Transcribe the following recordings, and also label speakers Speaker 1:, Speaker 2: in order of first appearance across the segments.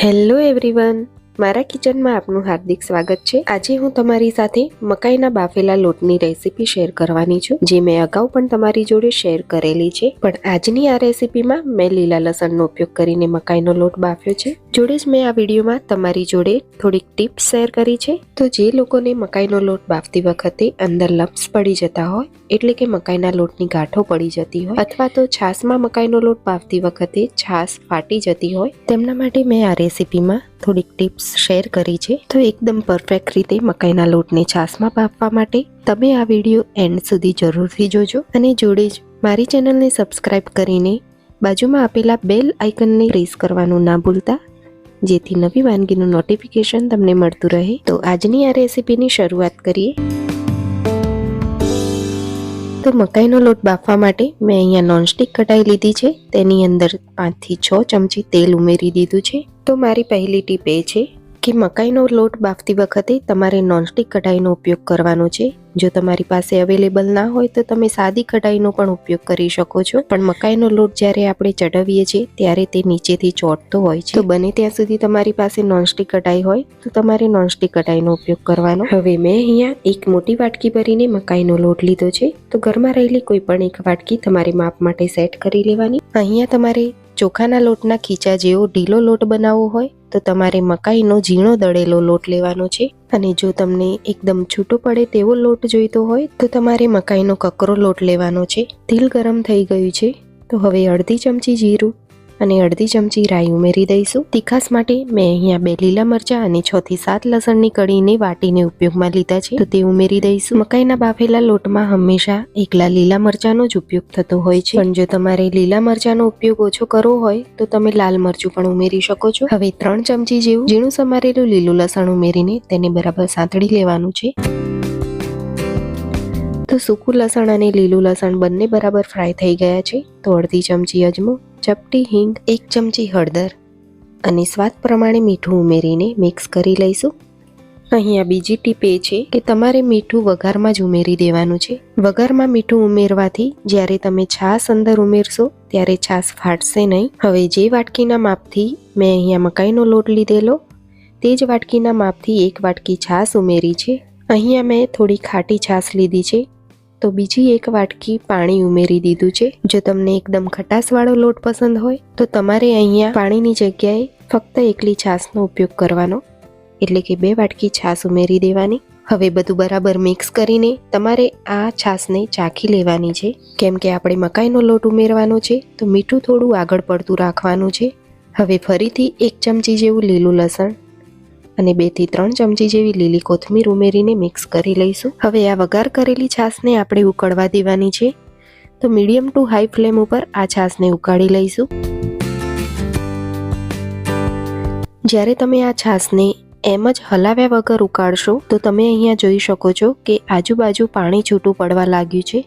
Speaker 1: hello everyone. મારા કિચનમાં આપનું હાર્દિક સ્વાગત છે. આજે હું તમારી સાથે મકાઈના બાફેલા લોટની રેસીપી શેર કરવાની છું, જે મેં અગાઉ પણ તમારી જોડે શેર કરેલી છે. પણ આજની આ રેસીપીમાં મેં લીલા લસણનો ઉપયોગ કરીને મકાઈનો લોટ બાફ્યો છે. જોડે જ મેં આ વિડીયોમાં તમારી જોડે થોડીક ટિપ્સ શેર કરી છે. તો જે લોકોને મકાઈનો લોટ બાફતી વખતે અંદર લમ્સ પડી જતા હોય, એટલે કે મકાઈના લોટની ગાંઠો પડી જતી હોય, અથવા તો છાશમાં મકાઈનો લોટ બાફતી વખતે છાશ ફાટી જતી હોય, તેમના માટે મેં આ રેસીપીમાં થોડીક ટિપ્સ શેર કરી છે. તો એકદમ પરફેક્ટ રીતે મકાઈના લોટને છાશમાં બાફવા માટે તમે આ વીડિયો એન્ડ સુધી જરૂરથી જોજો અને જોડે જ મારી ચેનલને સબસ્ક્રાઇબ કરીને બાજુમાં આપેલા બેલ આઇકનને પ્રેસ કરવાનું ના ભૂલતા, જેથી નવી વાનગીનું નોટિફિકેશન તમને મળતું રહે. તો આજની આ રેસીપીની શરૂઆત કરીએ. તો મકાઈનો લોટ બાફવા માટે મેં અહીંયા નોનસ્ટિક કઢાઈ લીધી છે. તેની અંદર પાંચથી છ ચમચી તેલ ઉમેરી દીધું છે. તો મારી પહેલી ટીપ એ છે કે મકાઈનો લોટ બાફતી વખતે તમારે નોનસ્ટિક કઢાઈનો ઉપયોગ કરવાનો છે. જો તમારી પાસે અવેલેબલ ના હોય તો તમે સાદી કઢાઈનો પણ ઉપયોગ કરી શકો છો. પણ મકાઈનો લોટ જ્યારે આપણે ચડવીએ છીએ, ત્યારે તે નીચેથી ચોટતો હોય છે. તો બને ત્યાં સુધી તમારી પાસે નોનસ્ટિક કઢાઈ હોય, તો તમારે નોનસ્ટિક કઢાઈનો ઉપયોગ કરવાનો. હવે મેં અહીંયા એક મોટી વાટકી ભરીને મકાઈનો લોટ લીધો છે. તો ઘરમાં રહેલી કોઈ પણ એક વાટકી તમારે માપ માટે સેટ કરી લેવાની. અહીંયા તમારે ચોખાના લોટના ખીચા જેવો ઢીલો લોટ બનાવવો હોય તો તમારે મકાઈનો ઝીણો દળેલો લોટ લેવાનો છે. અને જો તમને એકદમ છૂટો પડે તેવો લોટ જોઈતો હોય, તો તમારે મકાઈનો કકરો લોટ લેવાનો છે. તેલ ગરમ થઈ ગયું છે. તો હવે અડધી ચમચી જીરું અને અડધી ચમચી રાઈ ઉમેરી દઈશું. તીખાસ માટે મેં અહીંયા બે લીલા મરચાં અને છ થી સાત લસણની કળીને વાટીને ઉપયોગમાં લીધા છે. તો તે ઉમેરી દઈશું. મકાઈના બાફેલા લોટમાં હંમેશા એકલા લીલા મરચાંનો જ ઉપયોગ થતો હોય છે. પણ જો તમારે લીલા મરચાંનો ઉપયોગ ઓછો કરવો હોય, તો તમે લાલ મરચું પણ ઉમેરી શકો છો. હવે ત્રણ ચમચી જેવું ઝીણું સમારેલું લીલું લસણ ઉમેરીને તેને બરાબર સાંતળી લેવાનું છે. તો સૂકું લસણ અને લીલું લસણ બંને બરાબર ફ્રાય થઈ ગયા છે. તો અડધી ચમચી અજમો ચપટી હિંગ, એક ચમચી હળદર અને સ્વાદ પ્રમાણે મીઠું ઉમેરીને મિક્સ કરી લઈશું. અહીંયા બીજી ટીપ એ છે કે તમારે મીઠું વઘારમાં જ ઉમેરી દેવાનું છે. વઘારમાં મીઠું ઉમેરવાથી જ્યારે તમે છાશ અંદર ઉમેરશો, ત્યારે છાશ ફાટશે નહીં. હવે જે વાટકીના માપથી મેં અહીંયા મકાઈનો લોટ લીધેલો, તે જ વાટકીના માપથી એક વાટકી છાશ ઉમેરી છે. અહીંયા મેં થોડી ખાટી છાશ લીધી છે. તો બીજી એક વાટકી પાણી ઉમેરી દીધું છે. જો તમને એકદમ ખટાશવાળો લોટ પસંદ હોય, તો તમારે અહીંયા પાણીની જગ્યાએ ફક્ત એકલી છાશનો ઉપયોગ કરવાનો. એટલે કે બે વાટકી છાશ ઉમેરી દેવાની. હવે બધું બરાબર મિક્સ કરીને તમારે આ છાશને ચાખી લેવાની છે. કેમ કે આપણે મકાઈનો લોટ ઉમેરવાનો છે, તો મીઠું થોડું આગળ પડતું રાખવાનું છે. હવે ફરીથી એક ચમચી જેવું લીલું લસણ અને બેથી ત્રણ ચમચી જેવી લીલી કોથમીર ઉમેરીને મિક્સ કરી લઈશું. હવે આ વઘાર કરેલી છાશને આપણે ઉકળવા દેવાની છે. તો મીડિયમ ટુ હાઈ ફ્લેમ ઉપર આ છાશને ઉકાળી લઈશું. જ્યારે તમે આ છાશને એમ જ હલાવ્યા વગર ઉકાળશો, તો તમે અહીંયા જોઈ શકો છો કે આજુબાજુ પાણી છૂટું પડવા લાગ્યું છે.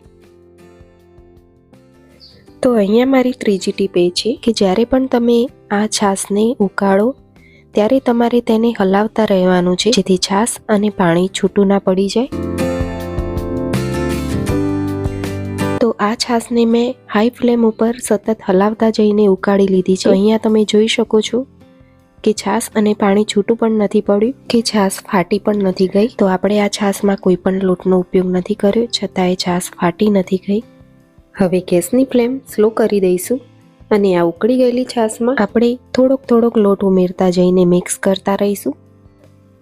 Speaker 1: તો અહીંયા મારી ત્રીજી ટીપ એ છે કે જ્યારે પણ તમે આ છાશને ઉકાળો ત્યારે તમારે તેને હલાવતા રહેવાનું છે, જેથી છાશ અને પાણી છૂટું ના પડી જાય. તો આ છાશને મેં હાઈ ફ્લેમ ઉપર સતત હલાવતા જઈને ઉકાળી લીધી છે. અહીંયા તમે જોઈ શકો છો કે છાશ અને પાણી છૂટું પણ નથી પડ્યું, કે છાશ ફાટી પણ નથી ગઈ. તો આપણે આ છાશમાં કોઈ પણ લોટનો ઉપયોગ નથી કર્યો છતાં એ છાશ ફાટી નથી ગઈ. હવે ગેસની ફ્લેમ સ્લો કરી દઈશું. અને આ ઉકળી ગયેલી છાશમાં આપણે થોડોક થોડોક લોટ ઉમેરતા જઈને મિક્સ કરતા રહીશું.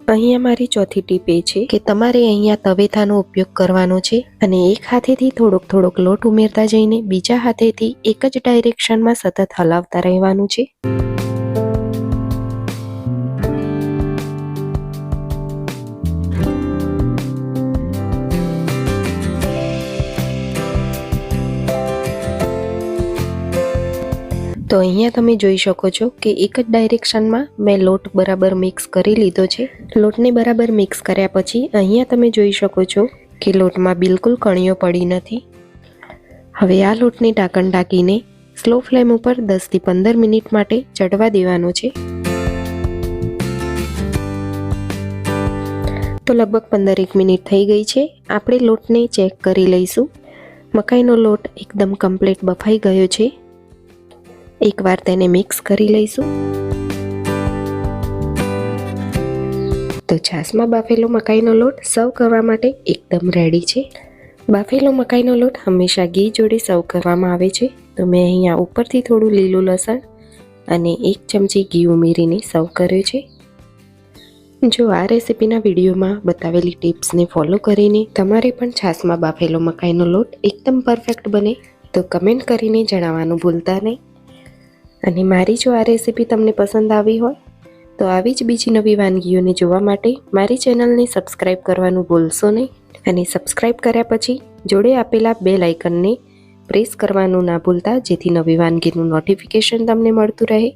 Speaker 1: અહીંયા મારી ચોથી ટીપ એ છે કે તમારે અહીંયા તવેથાનો ઉપયોગ કરવાનો છે અને એક હાથેથી થોડોક થોડોક લોટ ઉમેરતા જઈને બીજા હાથેથી એક જ ડાયરેક્શનમાં સતત હલાવતા રહેવાનું છે. તો અહીંયા તમે જોઈ શકો છો કે એક જ ડાયરેક્શનમાં મેં લોટ બરાબર મિક્સ કરી લીધો છે. લોટને બરાબર મિક્સ કર્યા પછી અહીંયા તમે જોઈ શકો છો કે લોટમાં બિલકુલ કણીઓ પડી નથી. હવે આ લોટને ઢાંકણ ઢાંકીને સ્લો ફ્લેમ ઉપર દસથી પંદર મિનિટ માટે ચડવા દેવાનો છે. તો લગભગ પંદર એક મિનિટ થઈ ગઈ છે. આપણે લોટને ચેક કરી લઈશું. મકાઈનો લોટ એકદમ કમ્પ્લીટ બફાઈ ગયો છે. એકવાર તેને મિક્સ કરી લઈશું. તો છાશમાં બાફેલો મકાઈનો લોટ સર્વ કરવા માટે એકદમ રેડી છે. બાફેલો મકાઈનો લોટ હંમેશા ઘી જોડે સર્વ કરવામાં આવે છે. તો મેં અહીંયા ઉપરથી થોડું લીલું લસણ અને એક ચમચી ઘી ઉમેરીને સર્વ કર્યો છે. જો આ રેસીપીના વિડીયોમાં બતાવેલી ટિપ્સને ફોલો કરીને તમારે પણ છાશમાં બાફેલો મકાઈનો લોટ એકદમ પરફેક્ટ બને તો કમેન્ટ કરીને જણાવવાનું ભૂલતા નહીં. અને મારી જો આ રેસીપી તમને પસંદ આવી હોય, તો આવી જ બીજી નવી વાનગીઓને જોવા માટે મારી ચેનલને સબસ્ક્રાઈબ કરવાનું ભૂલશો નહીં અને સબસ્ક્રાઈબ કર્યા પછી જોડે આપેલા બે લાઇકનને પ્રેસ કરવાનું ના ભૂલતા, જેથી નવી વાનગીનું નોટિફિકેશન તમને મળતું રહે.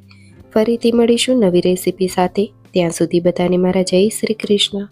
Speaker 1: ફરીથી મળીશું નવી રેસિપી સાથે. ત્યાં સુધી બધાને મારા જય શ્રી કૃષ્ણ.